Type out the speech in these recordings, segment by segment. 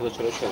Arkadaşlar hoş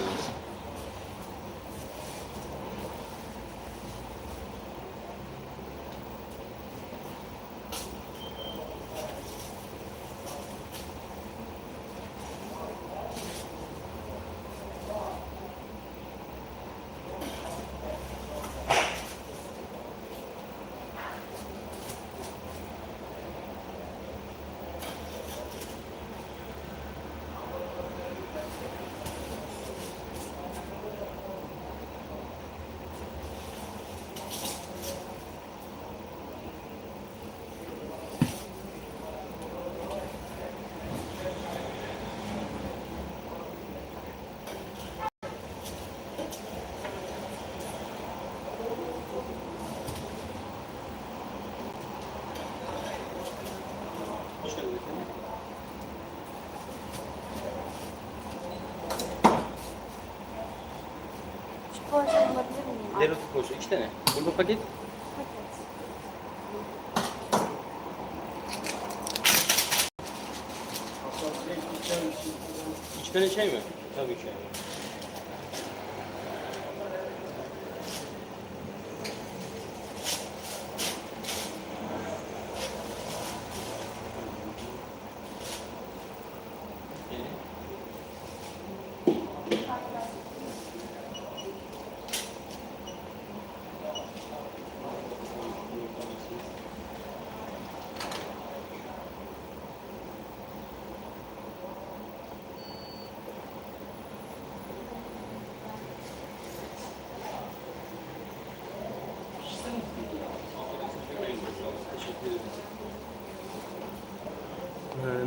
alabilir miyim? Dereotu poğaça iki tane. Burada paket. Paket. İki tane çay mı? Tabii ki.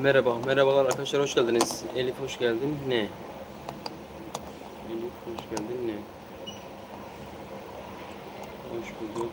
Merhaba, merhabalar arkadaşlar hoş geldiniz. Elif hoş geldin. Ne? Elif hoş geldin. Ne? Hoş bulduk.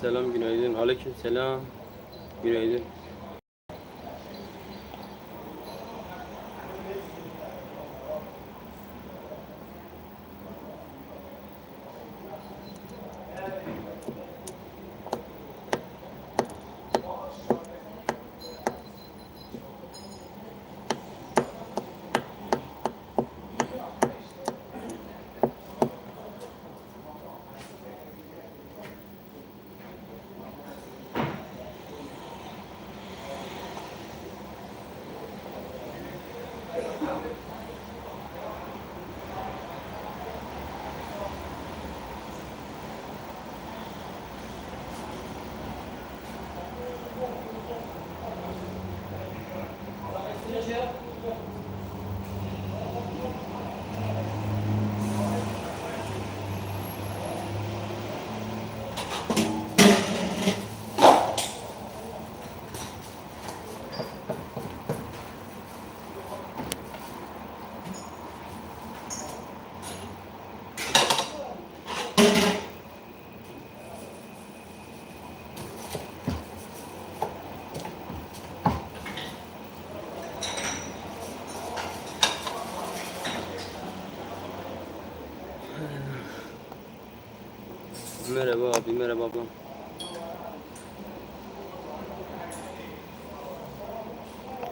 Selam günaydın. Aleyküm selam. Günaydın. Merhaba abi, merhaba ablam.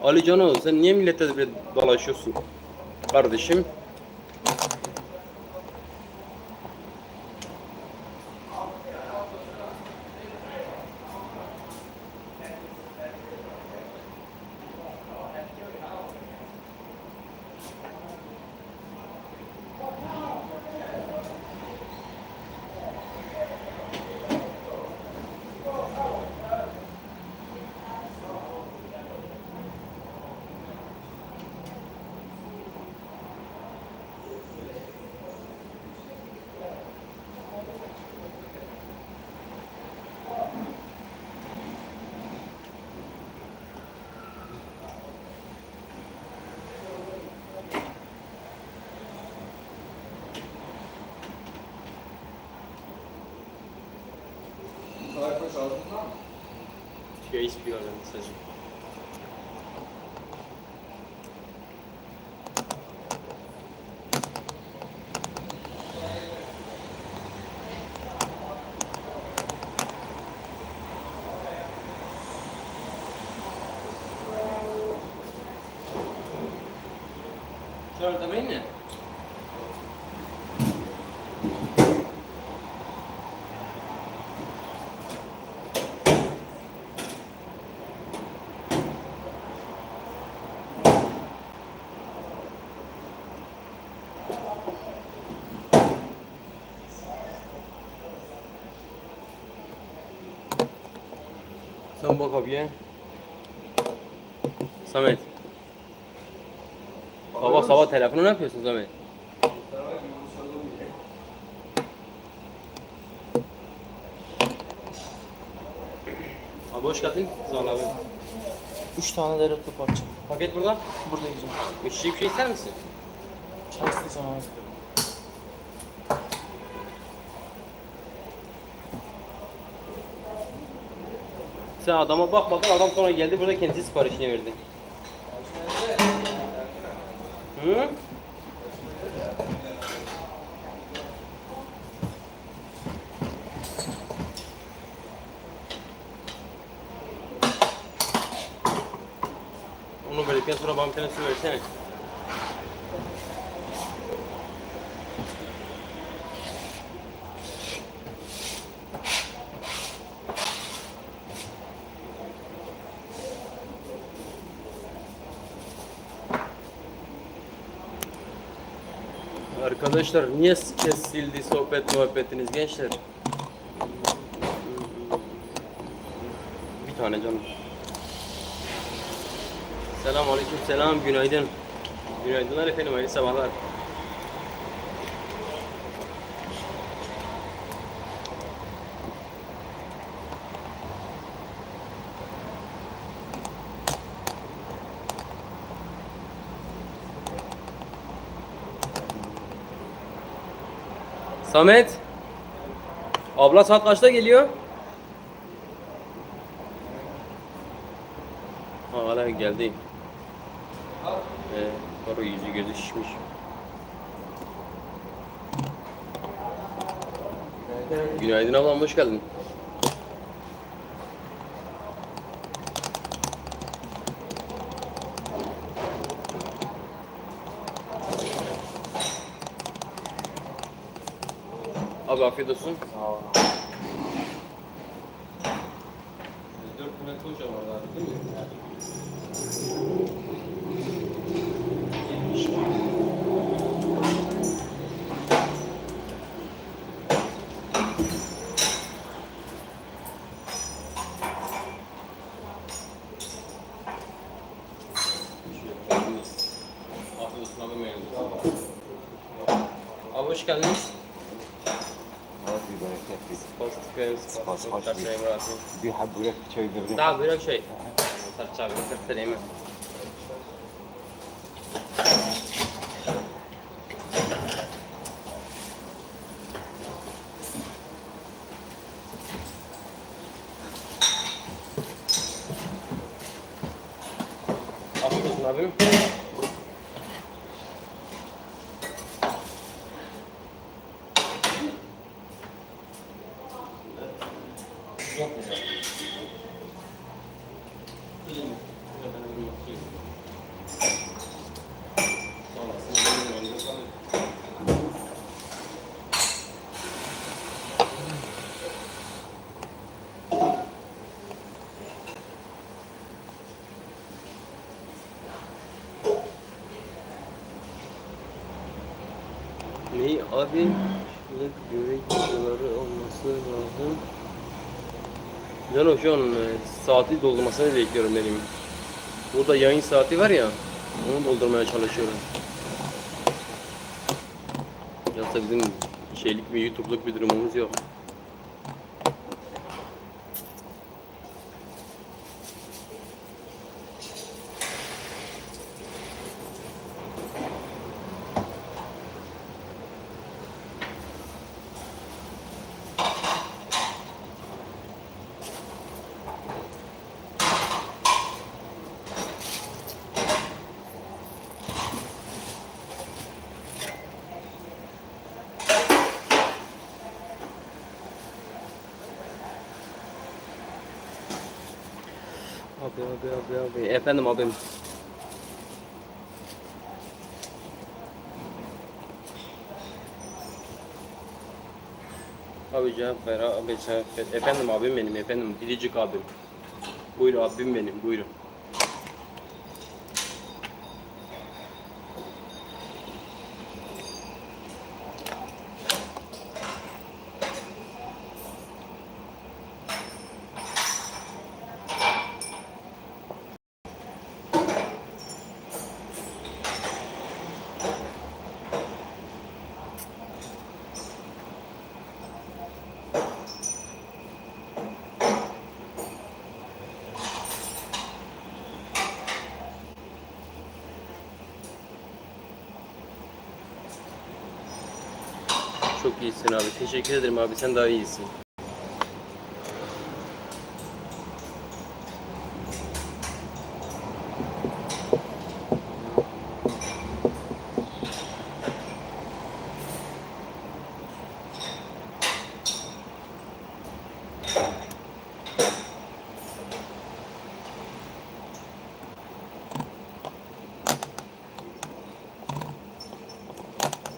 Ali Cano, sen niye millete böyle dolaşıyorsun? Kardeşim. Şey istiyor ben mesajı. Şöyle Sen bak abiye. Samet. Sabah sabah telefonu ne yapıyorsun Samet? Abi hoş geldin. Abi. Üç tane derekli parça. Paket burada. Burada güzel. Bir şey bir şey ister misin? Çay istesem abi. Sen adama bak bakın adam sonra geldi burada kendisi siparişini verdi. Hı? Onu verdikten sonra bana bir tane su versene. Arkadaşlar niye kesildi sohbet muhabbetiniz gençler? Bir tane canım. Selam aleyküm selam günaydın. Günaydınlar efendim hayırlı sabahlar. Samet. Abla saat kaçta geliyor? Ha hala geldi. Ee, karo yüzü gözü şişmiş. Günaydın ablam hoş geldin. Abi afiyet olsun. Sağ ol. 4 metre abi değil mi? Afiyet olsun abi memnun. Abi hoş geldiniz. ربي يبارك لك فيك Pozitif benim Spas, sıfatım. hoş Tersi bulduk. Emrah'ın. بيحبوا لك شاي برد Daha böyle şey. Abi? Şurada Güvey videoları olması lazım. Cano şu an e, saati doldurmasını bekliyorum benim. Burada yayın saati var ya. Onu doldurmaya çalışıyorum. Yoksa bizim şeylik bir YouTube'luk bir durumumuz yok. Abi abi abi abi. Efendim abim. Abi cevap ver abi cevap ver. Efendim abim benim efendim biricik abim. Buyur abim benim buyurun. Çok iyisin abi. Teşekkür ederim abi. Sen daha iyisin.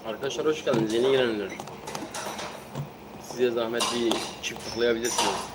Arkadaşlar hoş geldiniz. Yeni gelenler. Size zahmet bir çift tıklayabilirsiniz.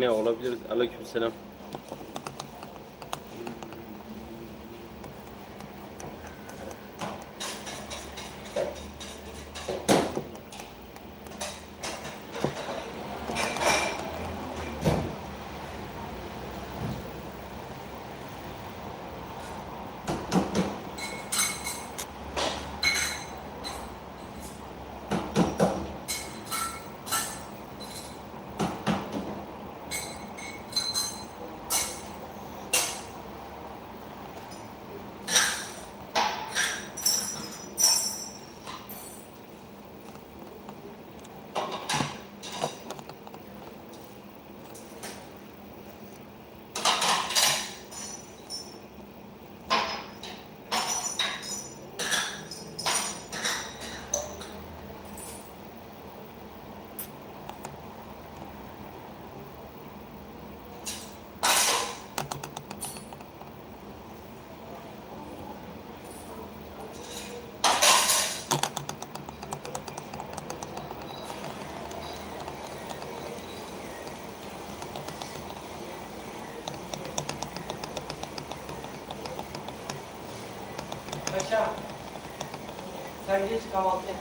Ne olabilir? Aleykümselam. Geç kahvaltıya.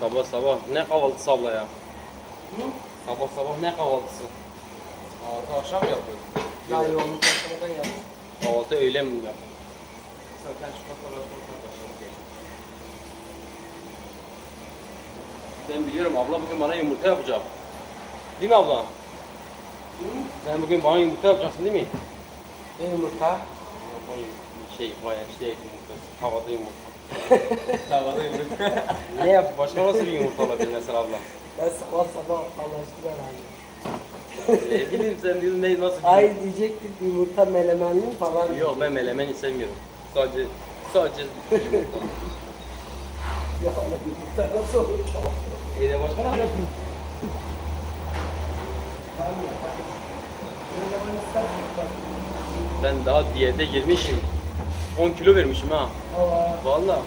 Sabah sabah ne kahvaltısı abla ya? Hı? Sabah sabah ne kahvaltısı? Altı akşam yapıyoruz. Ya yoğunluk başlamadan ya. Kahvaltı öğle mi yap? Zaten şu fotoğrafı Ben biliyorum abla bugün bana yumurta yapacak. Değil mi abla? Sen bugün bana yumurta yapacaksın değil mi? Ne yumurta? Şey, bayağı şey yumurtası. Havada yumurta. Havada yumurta. Ne yap? Başka nasıl bir yumurta olabilir mesela abla? Ben sabah sabah anlaştım herhalde. Ne bileyim sen diyorsun ne nasıl Ay diyecektik yumurta melemenli mi falan. Yok ben melemen sevmiyorum. Sadece sadece yumurta. Ya Allah yumurta nasıl olur? Bir de başka ne yapayım? Melemen istersen bak. Ben daha diyete girmişim. 10 kilo vermişim ha. Vallahi.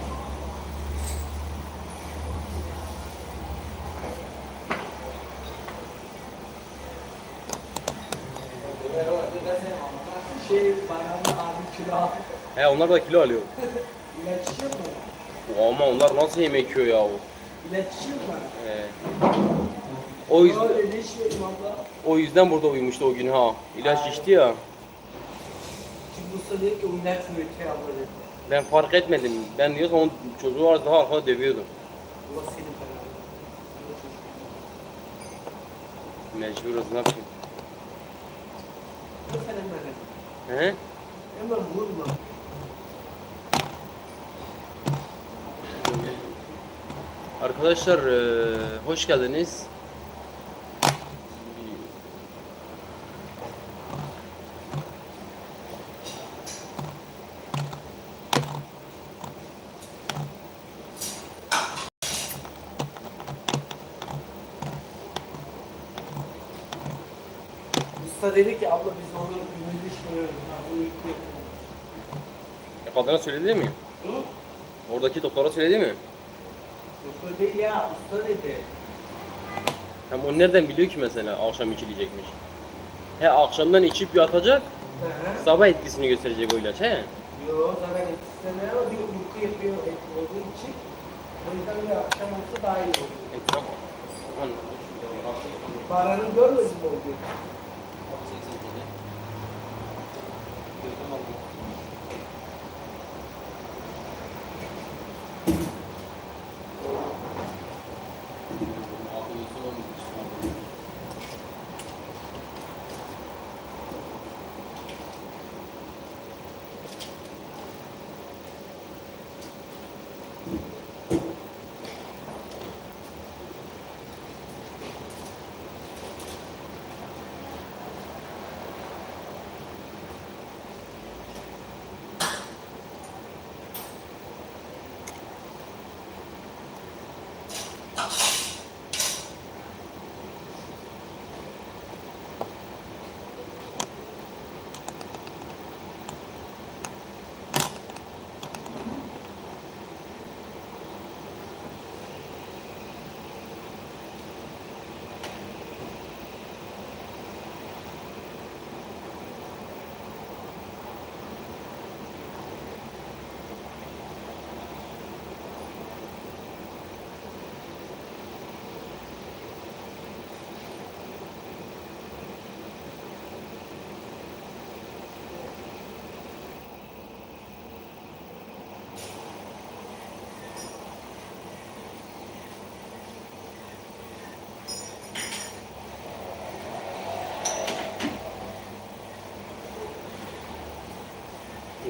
Şey abi kilo. He onlar da kilo alıyor. İlaç içiyor mu? Ama onlar nasıl yemek yiyor ya o? İlaç içiyor mu? He. O yüzden, Öyle ne içiyorum abla? o yüzden burada uyumuştu o gün ha. İlaç içti ya. Usta dedi ki o üretiyor abla dedi. Ben fark etmedim. Ben diyorsam onun çocuğu az daha arkada dövüyordum. Allah seni belanı. Mecburuz ne yapayım? Sen hemen. He? Hemen vurma. Arkadaşlar eee, hoş geldiniz. Dedi ki abla biz. Abi uyku yapıyoruz. E, kadına söyledi mi? Hı? Oradaki doktora söyledi mi? Usta değil ya usta dedi. Hem o nereden biliyor ki mesela akşam içilecekmiş? He akşamdan içip yatacak, Hı hı. sabah etkisini gösterecek o ilaç he? Yo zaten etkisine ama bir uyku yapıyor et olduğu için. O yüzden bir akşam olsa daha iyi olur. E, çok- Aman, Paranın görmedin mi o gün?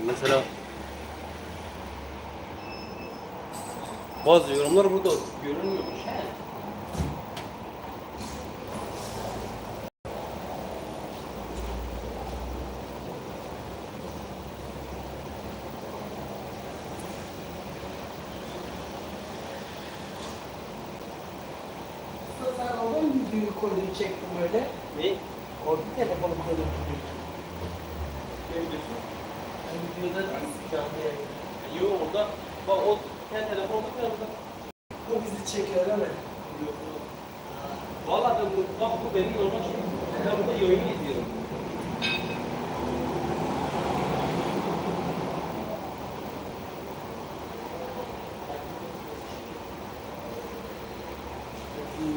Mesela bazı yorumlar burada görünmüyormuş. He. Usta sen orada mı videoyu koydun çektin böyle? Ne? Orada telefonu koydun. Ne diyorsun? Ben videoda değil canlı yayın. Yok orada. Bak o sen telefonda orada. O bizi çekiyor değil mi? Yok yok. Valla ben bu, bak bu benim normal şeyim. Ben burada yayını izliyorum.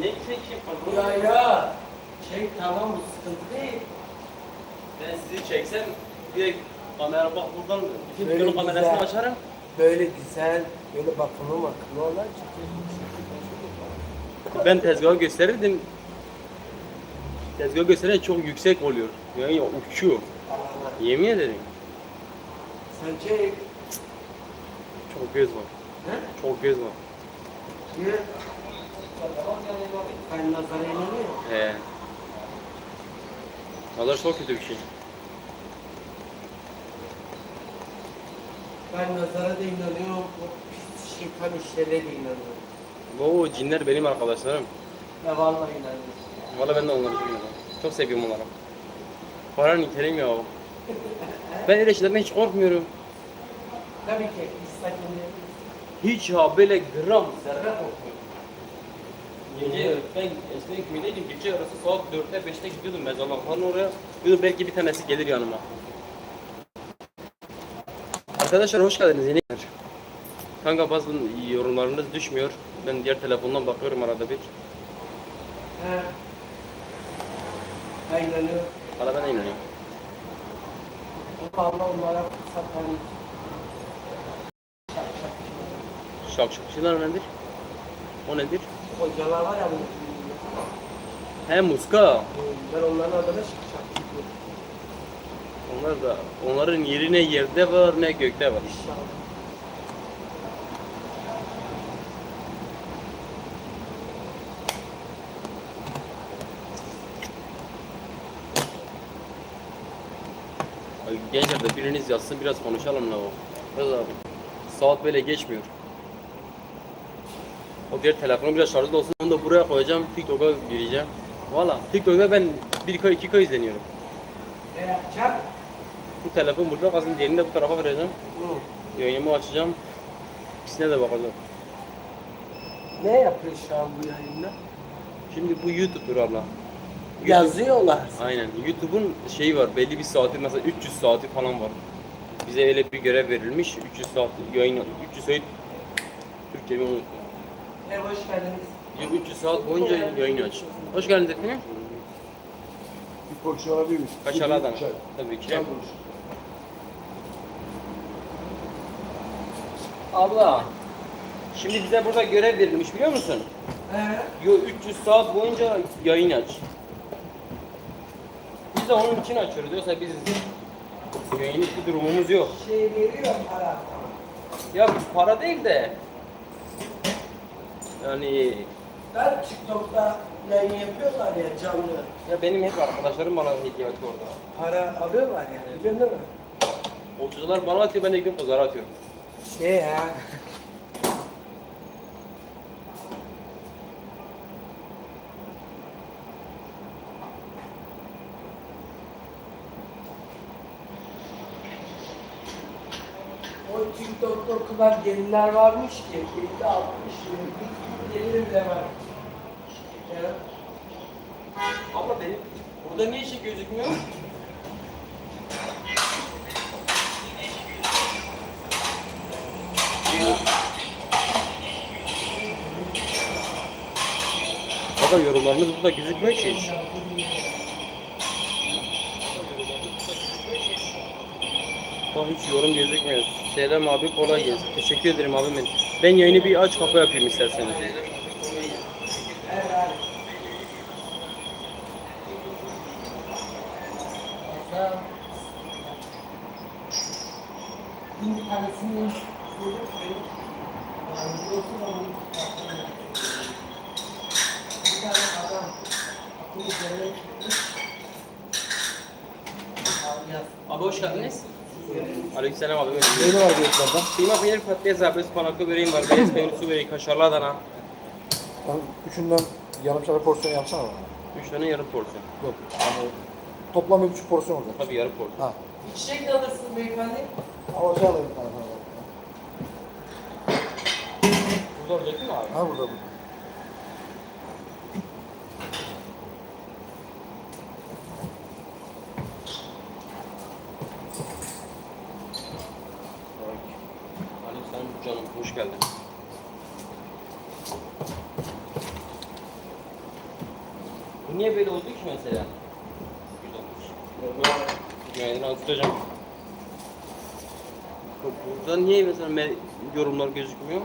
Ne çekeyim? Ya ya. Çek tamam bu sıkıntı değil. Ben sizi çeksem direkt kamera bak buradan bütün Böyle videonun kamerasını güzel. açarım. Böyle güzel, böyle bakımlı makımlı olan çekiyorsun. Ben tezgahı gösterirdim. Tezgahı gösterince çok yüksek oluyor. Yani uçuyor. Yemin ederim. Sence Çok göz var. ne? Çok göz var. Niye? Ben nazara inanıyorum. He. Nazar çok kötü bir şey. Ben nazara da inanıyorum. O pis şeytan işlere de inanıyorum. Bu cinler benim arkadaşlarım. Ya vallahi inanıyorum. Valla ben de onları seviyorum. Çok seviyorum onları. Paranın nitelim ya. Ben öyle şeylerden hiç korkmuyorum. Tabii ki biz sakınıyoruz. Hiç ha böyle gram zerre korkmuyorum. Gece ben eskiden köydeydim. Gece arası saat 4'te 5'te gidiyordum mezarlıkların oraya. Diyordum belki bir tanesi gelir yanıma. Arkadaşlar hoş geldiniz. Yeni Kanka bazı yorumlarınız düşmüyor. Ben diğer telefondan bakıyorum arada bir. He. Ben inanıyorum. Hala ben de inanıyorum. Allah onlara satan Şakşakçılar nedir? O nedir? Hocalar var ya bu. He muska. Ben onların adına şıkşak diyorum. Onlar da onların yeri ne yerde var ne gökte var. İnşallah. Gençler de biriniz yazsın biraz konuşalım la o. Biraz abi. Saat böyle geçmiyor. O diğer telefonu biraz şarjlı olsun onu da buraya koyacağım. TikTok'a gireceğim. Valla TikTok'ta ben 1K 2K izleniyorum. Ne yapacak? Bu telefon burada kalsın diğerini de bu tarafa vereceğim. Hı. Yayınımı açacağım. İkisine de bakacağım. Ne yapıyor şu an bu yayında? Şimdi bu YouTube'dur abla. YouTube- Yazıyorlar. Aynen. YouTube'un şeyi var. Belli bir saati mesela 300 saati falan var. Bize öyle bir görev verilmiş. 300 saat yayın 300 saat Türkçe'yi unuttum. E hoş geldiniz. Yok, 300 saat boyunca yayın aç. Hoş geldiniz efendim. Bir porsiyon alabilir miyiz? Çay. Tabii ki. Çay konuş. Abla. Şimdi bize burada görev verilmiş biliyor musun? Yo 300 saat boyunca yayın aç. Biz de onun için açıyoruz. Yoksa biz yayınlık bir durumumuz yok. Şey veriyor para. Ya para değil de yani Ben TikTok'ta yayın yapıyorlar ya canlı. ya benim hep arkadaşlarım bana hediye atıyor orada. Para alıyorlar yani. Biliyorsun değil mi? O çocuklar bana atıyor ben de gidip kızlara atıyorum. Şey ya. O TikTok'ta o kadar gelinler varmış ki 50 60 20 gelin bile var. Ya. Abla benim burada niye ışık gözükmüyor? Baba yorumlarınız burada gözükmüyor ki hiç. Bak hiç yorum gözükmüyor. Selam abi kolay gelsin. Teşekkür ederim abim benim. Ben yayını bir aç kapı yapayım isterseniz. Mesela bir tanesini söylüyorum. Yani biliyorsun ama bir tane adam akıllı devlet çıkmış. Abi yaz. Abi hoş geldiniz. Aleykümselam abi. Neyini var diyetlerden? Kıyma peynir patates abi, ıspanaklı böreğim var, beyaz peynir su böreği, kaşarlı Adana. Ben üçünden yarımşar porsiyon yapsana bana. Üç tane yarım porsiyon. Yok. Yani toplam bir buçuk porsiyon olacak. Tabii yarım porsiyon. Ha. Bir çiçek de alırsın beyefendi. Alacağı alayım bir tane. Burada olacak değil mi abi? Ha burada bu. Aleykümselam canım, hoş geldin. Bu niye böyle oldu ki mesela? Güzel olmuş. Yani anlatacağım. Burada niye mesela me- yorumlar gözükmüyor?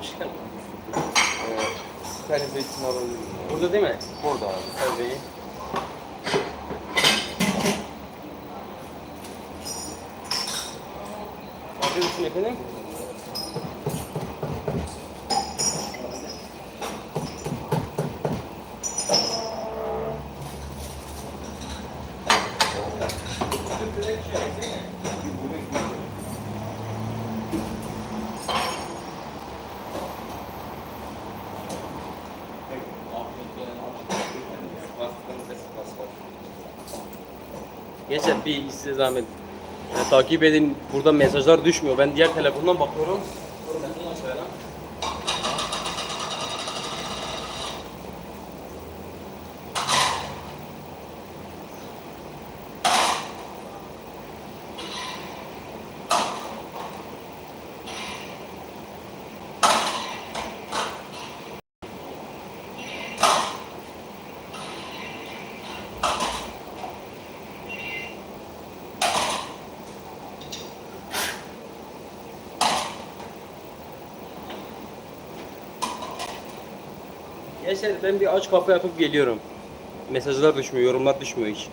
hoş geldin. Ee, tane zeytin alabilir miyim? Burada değil mi? Burada abi. Tabii. Afiyet olsun efendim. Gençler bir size zahmet. Yani takip edin. Burada mesajlar düşmüyor. Ben diğer telefondan bakıyorum. Gençler ben bir aç kapı yapıp geliyorum. Mesajlar düşmüyor, yorumlar düşmüyor hiç.